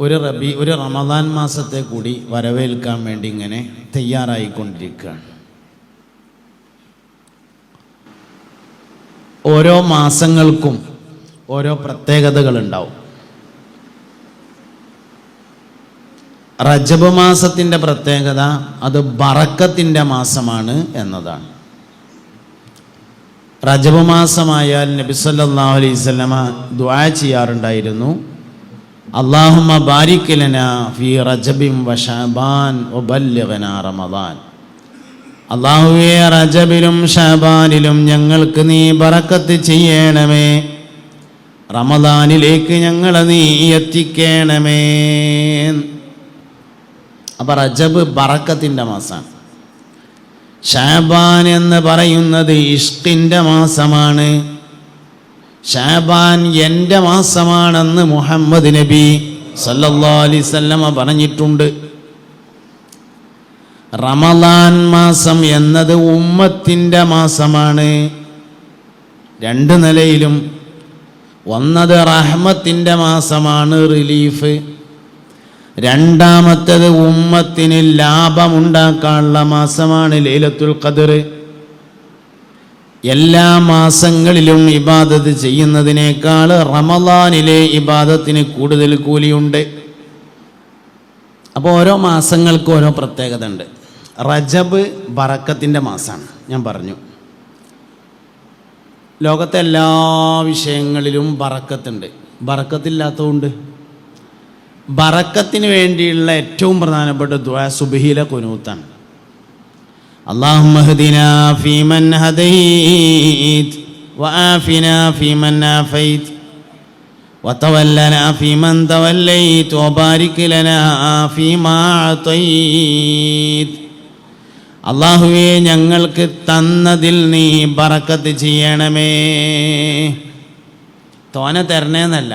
ഒരു റബി ഒരു റമദാൻ മാസത്തെ കൂടി വരവേൽക്കാൻ വേണ്ടി ഇങ്ങനെ തയ്യാറായിക്കൊണ്ടിരിക്കുകയാണ്. ഓരോ മാസങ്ങൾക്കും ഓരോ പ്രത്യേകതകളുണ്ടാവും. റജബ് മാസത്തിന്റെ പ്രത്യേകത അത് ബറക്കത്തിന്റെ മാസമാണ് എന്നതാണ്. റജബ് മാസമായാൽ നബി സല്ലല്ലാഹു ദ്വാ ചെയ്യാറുണ്ടായിരുന്നു. അള്ളാഹുമ്മ ബാരിക്കലന ഫി റജബിം ശഅബാൻ വബല്ലിഗ്നാ റമദാൻ. അള്ളാഹുവെ റജബിലും ഷാബാനിലും ഞങ്ങൾക്ക് നീ ബറക്കത്ത് ചെയ്യണമേ. റമദാനിലേക്ക് ഞങ്ങളെ നീ എത്തിക്കണമേ. അപ്പം റജബ് ബറക്കത്തിന്റെ മാസമാണ് ഷാബാൻ എന്ന് പറയുന്നത് ഇഷ്കിന്റെ മാസമാണ്. ഷാബാൻ എന്റെ മാസമാണെന്ന് മുഹമ്മദ് നബി വസല്ലമ പറഞ്ഞിട്ടുണ്ട്. റമദാൻ മാസം എന്നത് ഉമ്മത്തിന്റെ മാസമാണ്. രണ്ട് നിലയിലും. ഒന്നത് റഹ്മത്തിന്റെ മാസമാണ് റിലീഫ്. രണ്ടാമത്തത് ഉമ്മത്തിന് ലാഭമുണ്ടാക്കാനുള്ള മാസമാണ് ലൈലത്തുൽ ഖദർ എല്ലാ മാസങ്ങളിലും ഇബാദത്ത് ചെയ്യുന്നതിനേക്കാൾ റമദാനിലെ ഇബാദത്തിന് കൂടുതൽ കൂലിയുണ്ട്. അപ്പോൾ ഓരോ മാസങ്ങൾക്ക് ഓരോ പ്രത്യേകത ഉണ്ട്. റജബ് ബറക്കത്തിന്റെ മാസമാണ് ഞാൻ പറഞ്ഞു. ലോകത്തെ എല്ലാ വിഷയങ്ങളിലും ബറക്കത്തുണ്ട്. ബറക്കത്തില്ലാത്തതുകൊണ്ട്. ബറക്കത്തിന് വേണ്ടിയുള്ള ഏറ്റവും പ്രധാനപ്പെട്ട ദ്വാ സുബിഹില കുനൂത്താണ്. اللهم اهدنا فيمن هديت وآفنا فيمن عافيت وتولنا فيمن توليت وبارك لنا فيما أعطيت അള്ളാഹുവെ ഞങ്ങൾക്ക് തന്നതിൽ നീ ബറക്കത്ത് ചെയ്യണമേ തോനെ തരണേന്നല്ല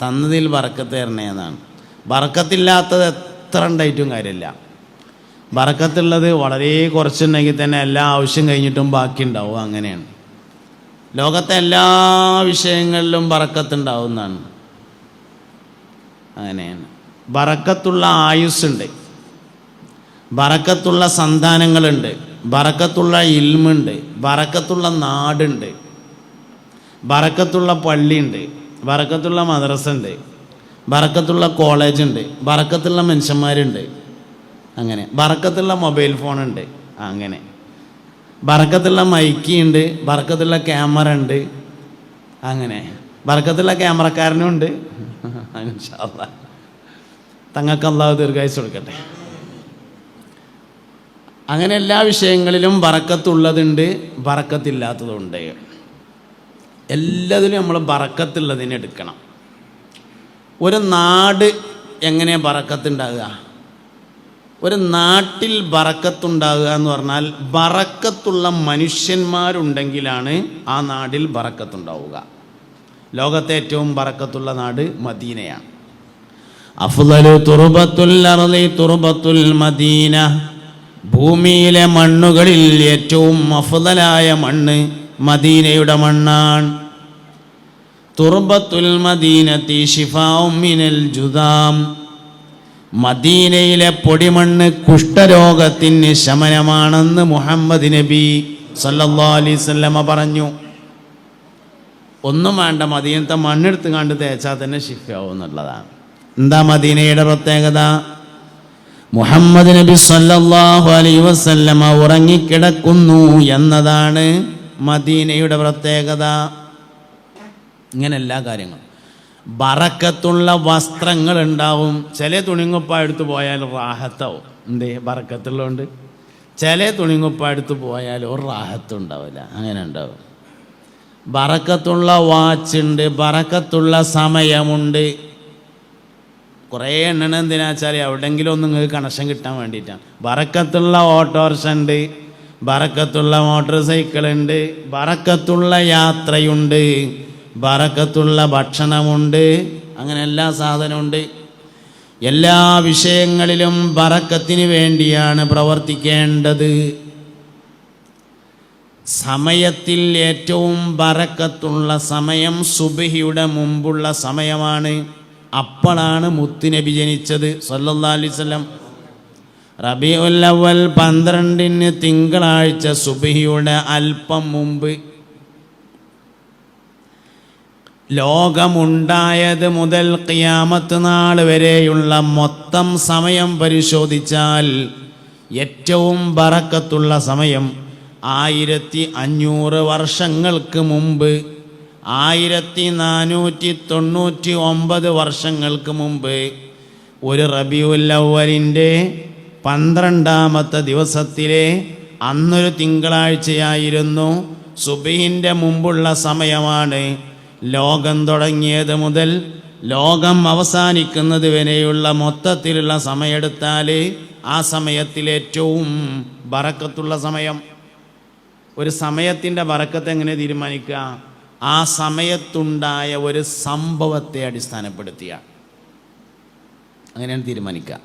തന്നതിൽ ബറക്കത്ത് തരണേന്നാണ് ബറക്കത്തില്ലാത്തത് എത്ര ഉണ്ടായിട്ടും കാര്യമില്ല ബറക്കത്തുള്ളത് വളരെ കുറച്ചുണ്ടെങ്കിൽ തന്നെ എല്ലാ ആവശ്യം കഴിഞ്ഞിട്ടും ബാക്കി ഉണ്ടാവും അങ്ങനെയാണ്. ലോകത്തെ എല്ലാ വിഷയങ്ങളിലും ബറക്കത്തുണ്ടാവുന്നതാണ് അങ്ങനെയാണ്. ബറക്കത്തുള്ള ആയുസ്സുണ്ട്. ബറക്കത്തുള്ള സന്താനങ്ങളുണ്ട്. ബറക്കത്തുള്ള ഇൽമുണ്ട്. ബറക്കത്തുള്ള നാടുണ്ട്. ബറക്കത്തുള്ള പള്ളിയുണ്ട്. ബറക്കത്തുള്ള മദ്രസ ഉണ്ട്. ബറക്കത്തുള്ള കോളേജുണ്ട് ബറക്കത്തുള്ള മനുഷ്യന്മാരുണ്ട്. അങ്ങനെ. ബറക്കത്തുള്ള മൊബൈൽ ഫോണുണ്ട്. അങ്ങനെ. ബറക്കത്തുള്ള മൈക്കി ഉണ്ട് ബറക്കത്തുള്ള ക്യാമറ ഉണ്ട്. അങ്ങനെ. ബറക്കത്തുള്ള ക്യാമറക്കാരനും ഉണ്ട്. തങ്ങൾക്ക് അള്ളാഹു ദീർഘായുസ് കൊടുക്കട്ടെ. അങ്ങനെ എല്ലാ വിഷയങ്ങളിലും ബറക്കത്തുള്ളതുണ്ട് ബറക്കത്തില്ലാത്തതുണ്ട് എല്ലാത്തിലും നമ്മൾ ബറക്കത്തുള്ളതിനെ എടുക്കണം. ഒരു നാട് എങ്ങനെ ബറക്കത്തുണ്ടാകുക ഒരു നാട്ടിൽ ബറക്കത്തുണ്ടാകുക എന്ന് പറഞ്ഞാൽ ബറക്കത്തുള്ള മനുഷ്യന്മാരുണ്ടെങ്കിലാണ് ആ നാടിൽ ബറക്കത്തുണ്ടാവുക. ലോകത്തെ ഏറ്റവും ബറക്കത്തുള്ള നാട് മദീനയാണ്. അഫ്ളലു തുറുബത്തുൽ അർളി തുറുബത്തുൽ മദീന. ഭൂമിയിലെ മണ്ണുകളിൽ ഏറ്റവും അഫ്ളലായ മണ്ണ് മദീനയുടെ മണ്ണാണ്. തുർബത്തുൽ മദീനത്തി ഷിഫാ മിനൽ ജുദാം. മദീനയിലെ പൊടിമണ്ണ് കുഷ്ഠരോഗത്തിന് ശമനമാണെന്ന് മുഹമ്മദ് നബി സല്ലാ അലൈഹി വസല്ലമ പറഞ്ഞു. ഒന്നും വേണ്ട മദീനത്തെ മണ്ണെടുത്ത് കണ്ട് തേച്ചാൽ തന്നെ ശിഫയാവും എന്നുള്ളതാണ്. എന്താ മദീനയുടെ പ്രത്യേകത? മുഹമ്മദ് നബി സല്ലാഹു അലൈ വസല്ലമ ഉറങ്ങിക്കിടക്കുന്നു എന്നതാണ് മദീനയുടെ പ്രത്യേകത. ഇങ്ങനെ എല്ലാ കാര്യങ്ങളും. ബറക്കത്തുള്ള വസ്ത്രങ്ങൾ ഉണ്ടാവും ചില തുണിങ്ങുപ്പ എടുത്ത് പോയാൽ റാഹത്താവും. എന്തേ? ബറക്കത്തുള്ളതുകൊണ്ട്. ചില തുണിങ്ങുപ്പ എടുത്ത് പോയാൽ ഒരു റാഹത്തും ഉണ്ടാവില്ല. അങ്ങനെ ഉണ്ടാവും. ബറക്കത്തുള്ള വാച്ച് ഉണ്ട് ബറക്കത്തുള്ള സമയമുണ്ട്. കുറേ എണ്ണണം എന്തിനാ വെച്ചാൽ എവിടെയെങ്കിലും ഒന്ന് നിങ്ങൾക്ക് കണക്ഷൻ കിട്ടാൻ വേണ്ടിയിട്ടാണ്. ബറക്കത്തുള്ള ഓട്ടോറിക്ഷ ഉണ്ട് ബറക്കത്തുള്ള മോട്ടോർ സൈക്കിൾ ഉണ്ട് ബറക്കത്തുള്ള യാത്രയുണ്ട്. ബറക്കത്തുള്ള ഭക്ഷണമുണ്ട്. അങ്ങനെ എല്ലാ സാധനമുണ്ട്. എല്ലാ വിഷയങ്ങളിലും ബറക്കത്തിന് വേണ്ടിയാണ് പ്രവർത്തിക്കേണ്ടത്. സമയത്തിൽ ഏറ്റവും ബറക്കത്തുള്ള സമയം സുബഹിയുടെ മുമ്പുള്ള സമയമാണ്. അപ്പോഴാണ് മുത്തുനബി ജനിച്ചത്. സല്ലല്ലാ അലൈവല്ലം റബിയുൽ അവൽ പന്ത്രണ്ടിന് തിങ്കളാഴ്ച സുബഹിയുടെ അല്പം മുമ്പ് ലോകമുണ്ടായത് മുതൽ കിയാമത്ത് നാൾ വരെയുള്ള മൊത്തം സമയം പരിശോധിച്ചാൽ ഏറ്റവും ബറക്കത്തുള്ള സമയം ആയിരത്തി അഞ്ഞൂറ് വർഷങ്ങൾക്ക് മുമ്പ് ആയിരത്തി നാനൂറ്റി തൊണ്ണൂറ്റി ഒമ്പത് വർഷങ്ങൾക്ക് മുമ്പ് ഒരു റബിയുല്ലവലിന്റെ പന്ത്രണ്ടാമത്തെ ദിവസത്തിലെ അന്നൊരു തിങ്കളാഴ്ചയായിരുന്നു സുബീന്റെ മുമ്പുള്ള സമയമാണ് ലോകം തുടങ്ങിയത് മുതൽ ലോകം അവസാനിക്കുന്നത് വരെയുള്ള മൊത്തത്തിലുള്ള സമയമെടുത്താൽ ആ സമയത്തിൽ ഏറ്റവും ബറക്കത്തുള്ള സമയം. ഒരു സമയത്തിന്റെ ബറക്കത്ത് എങ്ങനെ തീരുമാനിക്കുക? ആ സമയത്തുണ്ടായ ഒരു സംഭവത്തെ അടിസ്ഥാനപ്പെടുത്തിയ. അങ്ങനെയാണ് തീരുമാനിക്കുക.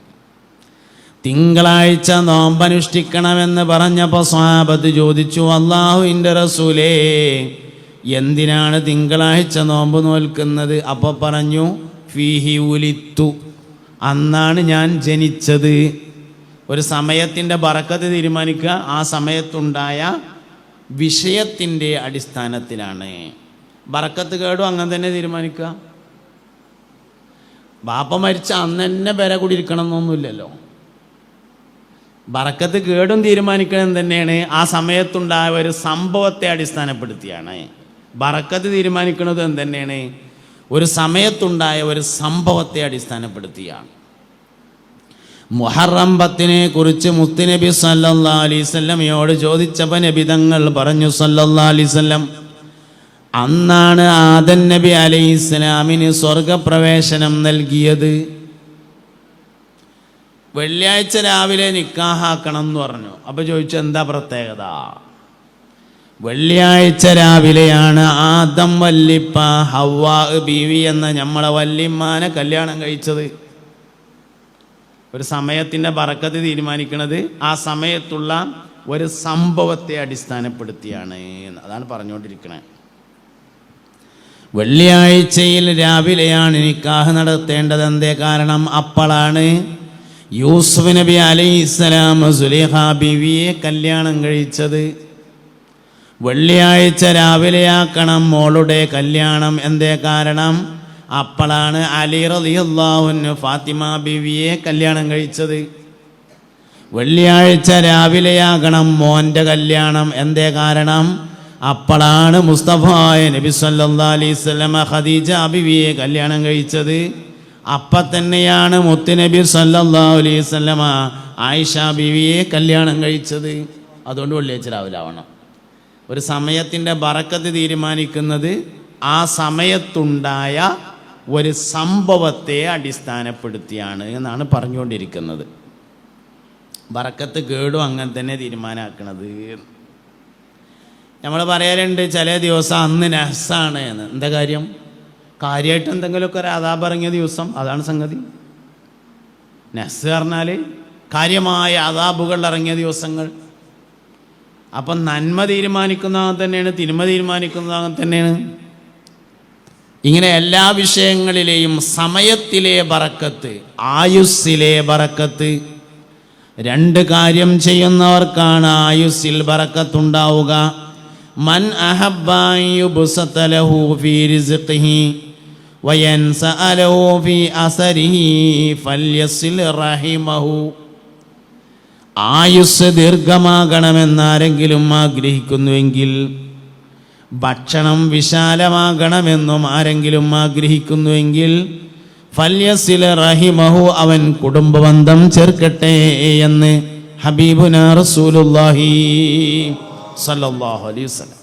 തിങ്കളാഴ്ച നോമ്പനുഷ്ഠിക്കണമെന്ന് പറഞ്ഞപ്പോൾ സ്വാപത്ത് ചോദിച്ചു അള്ളാഹുവിന്റെ റസൂലേ എന്തിനാണ് തിങ്കളാഴ്ച നോമ്പ് നോൽക്കുന്നത്? അപ്പോൾ പറഞ്ഞു ഫീഹി ഉലിത്തു. അന്നാണ് ഞാൻ ജനിച്ചത്. ഒരു സമയത്തിന്റെ ബറക്കത്ത് തീരുമാനിക്കുക. ആ സമയത്തുണ്ടായ വിഷയത്തിന്റെ അടിസ്ഥാനത്തിലാണ്. ബറക്കത്ത് കേടും അങ്ങനെ തന്നെ തീരുമാനിക്കുക. ബാപ്പ മരിച്ച അന്ന് തന്നെ പെര കുടിയിരിക്കണം എന്നൊന്നുമില്ലല്ലോ ബറക്കത്ത് കേടും തീരുമാനിക്കണം തന്നെയാണ് ആ സമയത്തുണ്ടായ ഒരു സംഭവത്തെ അടിസ്ഥാനപ്പെടുത്തിയാണ്. ബറക്കത്ത് തീരുമാനിക്കുന്നത് തന്നെയാണ് ഒരു സമയത്തുണ്ടായ ഒരു സംഭവത്തെ അടിസ്ഥാനപ്പെടുത്തിയാണ്. മുഹറം പത്തിനെ കുറിച്ച് മുത്തുനബി സല്ലാ അലൈവല്ലമയോട് ചോദിച്ചപ്പോൾ നബി തങ്ങൾ പറഞ്ഞു സല്ലല്ലാ അലൈവല്ലം അന്നാണ് ആദൻ നബി അലൈഹി ഇസ്ലാമിന് സ്വർഗപ്രവേശനം നൽകിയത്. വെള്ളിയാഴ്ച രാവിലെ നിക്കാഹാക്കണം എന്ന് പറഞ്ഞു. അപ്പോൾ ചോദിച്ചു എന്താ പ്രത്യേകത? വെള്ളിയാഴ്ച രാവിലെയാണ് ആദം വല്ലിപ്പ ഹവ്വാ ബീവി എന്ന നമ്മളെ വല്ലിമ്മാനെ കല്യാണം കഴിച്ചത്. ഒരു സമയത്തിന്റെ പറക്കത്ത് തീരുമാനിക്കുന്നത് ആ സമയത്തുള്ള ഒരു സംഭവത്തെ അടിസ്ഥാനപ്പെടുത്തിയാണ് അതാണ് പറഞ്ഞുകൊണ്ടിരിക്കുന്നത് വെള്ളിയാഴ്ചയിൽ രാവിലെയാണ് നിക്കാഹ് നടത്തേണ്ടത്. എന്തേ കാരണം? അപ്പോഴാണ് യൂസുഫ് നബി അലൈഹി സ്വലാം സുലേഖ ബീവിയെ കല്യാണം കഴിച്ചത്. വെള്ളിയാഴ്ച രാവിലെയാക്കണം മോളുടെ കല്യാണം. എന്തേ കാരണം? അപ്പോഴാണ് അലി റളിയല്ലാഹുവിന് ഫാത്തിമ ബിവിയെ കല്യാണം കഴിച്ചത്. വെള്ളിയാഴ്ച രാവിലെയാകണം മോന്റെ കല്യാണം. എന്തേ കാരണം? അപ്പോഴാണ് മുസ്തഫായ നബി സല്ലാ അലൈഹി സ്വലമ ഖദീജ ബിവിയെ കല്യാണം കഴിച്ചത്. അപ്പം തന്നെയാണ് മുത്തുനബി സല്ലാ അലൈഹി ആയിഷ ബിവിയെ കല്യാണം കഴിച്ചത്. അതുകൊണ്ട് വെള്ളിയാഴ്ച രാവിലെ ആവണം. ഒരു സമയത്തിന്റെ ബറക്കത്ത് തീരുമാനിക്കുന്നത് ആ സമയത്തുണ്ടായ ഒരു സംഭവത്തെ അടിസ്ഥാനപ്പെടുത്തിയാണ് എന്നാണ് പറഞ്ഞുകൊണ്ടിരിക്കുന്നത്. ബറക്കത്ത് കേടും അങ്ങനെ തന്നെ തീരുമാനമാക്കണത് നമ്മൾ പറയാറുണ്ട് ചില ദിവസം അന്ന് നഹസാണ് എന്ന്. എന്താ കാര്യം? കാര്യമായിട്ട് എന്തെങ്കിലുമൊക്കെ ഒരു അതാപ് ഇറങ്ങിയ ദിവസം അതാണ് സംഗതി. നഹസ് പറഞ്ഞാൽ കാര്യമായ അതാബുകൾ ഇറങ്ങിയ ദിവസങ്ങൾ അപ്പം നന്മ തീരുമാനിക്കുന്ന തന്നെയാണ് തിന്മ തീരുമാനിക്കുന്ന തന്നെയാണ്. ഇങ്ങനെ എല്ലാ വിഷയങ്ങളിലെയും സമയത്തിലെ ബറക്കത്ത് ആയുസ്സിലെ ബറക്കത്ത് രണ്ട് കാര്യം ചെയ്യുന്നവർക്കാണ് ആയുസ്സിൽ ബറക്കത്തുണ്ടാവുക. മൻ അഹബ്ബായുബുസതലഹു ആയുസ് ദീർഘമാകണമെന്നാരെങ്കിലും ആഗ്രഹിക്കുന്നുവെങ്കിൽ ഭക്ഷണം വിശാലമാകണമെന്നും ആരെങ്കിലും ആഗ്രഹിക്കുന്നുവെങ്കിൽ ഫല്യസില റഹിമഹു അവൻ കുടുംബബന്ധം ചേർക്കട്ടെ എന്ന് ഹബീബുന റസൂലുല്ലാഹി സല്ലല്ലാഹു അലൈഹി വസല്ലം